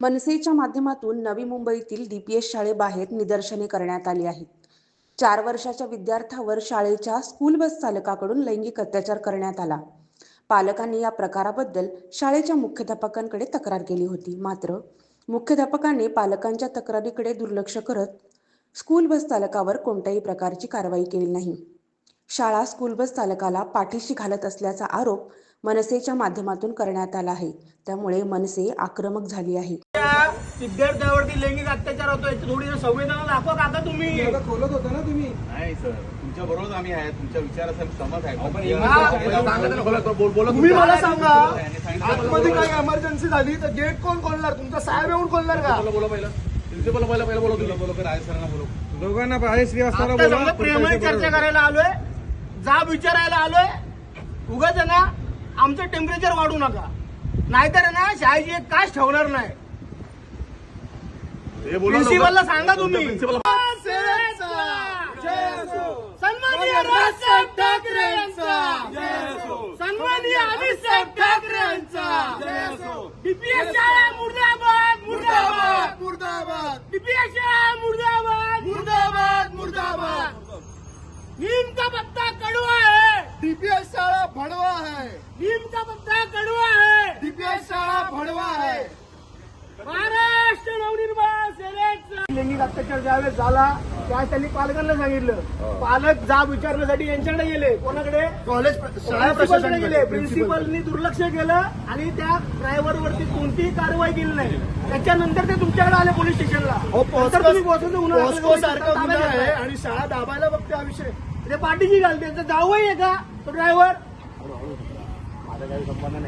मनसेच्या माध्यमातून नवी मुंबईतील डीपीएस शाळेबाहेर निदर्शने करण्यात आली आहेत. चार वर्षाच्या विद्यार्थ्यावर शाळेच्या स्कूल बस चालकाकडून लैंगिक अत्याचार करण्यात आला. पालकांनी या प्रकाराबद्दल शाळेच्या मुख्याध्यापकांकडे तक्रार केली होती. मात्र मुख्याध्यापकांनी पालकांच्या तक्रारीकडे दुर्लक्ष करत स्कूल बस चालकावर कोणत्याही प्रकारची कारवाई केली नाही. शाळा स्कूल बस चालकाला पाठीशी घालत असल्याचा आरोप मनसेच्या माध्यमातून करण्यात आला आहे त्यामुळे मनसे आक्रमक झाली आहे विद्यार्थ्यावरती लैंगिक अत्याचार होतोय थोडी संवेदना दाखवा काका तुम्ही खोलत होता ना तुम्ही नाही सर तुमच्या बरोबर आम्ही आहे तुमच्या विचाराचा सहमत आहे हा, बोल- बोला तुम्ही. मला सांगा आतमध्ये बोला. काही इमर्जन्सी झाली तर गेट कोण खोलणार तुमचा साहेब येऊन खोलणार का बोला बोला पहिलं प्रिन्सिपल पहिला पहिला बोला तुला बोला राज सरांना बोलो दोघांना बोला समजा प्रेमाने चर्चा करायला आलोय जाब विचारायला आलोय. उगाच आहे ना आमचं टेम्परेचर वाढू नका. नाहीतर ना शाळेची एक काच ठेवणार नाही. हे बोला प्रिन्सिपलला सांगा तुम्ही. प्रिन्सिपल सन्माननीय राजसाहेब ठाकरे यांचा. सन्माननीय अमितसाहेब ठाकरे यांचा. डीपीएस शाळा मुर्दाबाद मुर्दाबाद. मुर्दाबाद डीपीएस शाळा मुर्दाबाद मुर्दाबाद मुर्दाबाद नीम का पत्ता कड़वा है डीपीएस शाळा है नीम का कड़वा है डीपीएस शाळा भडवा है महाराष्ट्र नवनिर्माण सेनेचा लैंगिक अत्याचार ज्यावेळेस झाला त्या त्यांनी पालकांना सांगितलं. पालक जाब विचारण्यासाठी यांच्याकडे गेले. कोणाकडे? कॉलेज शाळा प्रिन्सिपलकडे गेले. प्रिन्सिपलनी दुर्लक्ष केलं आणि त्या ड्रायव्हर वरती कोणतीही कारवाई केली नाही. त्याच्यानंतर ते तुमच्याकडे आले पोलीस स्टेशनला. हो नंतर तुम्ही पोहोचून गुन्हा दाखल पॉस्को करून सारखा ताब्यात गुन्हा आहे. आणि शाळा दाबायला बघते हा विषय. ते पाठीची घालते. त्यांचा जावई आहे का? तो driver? i got a lot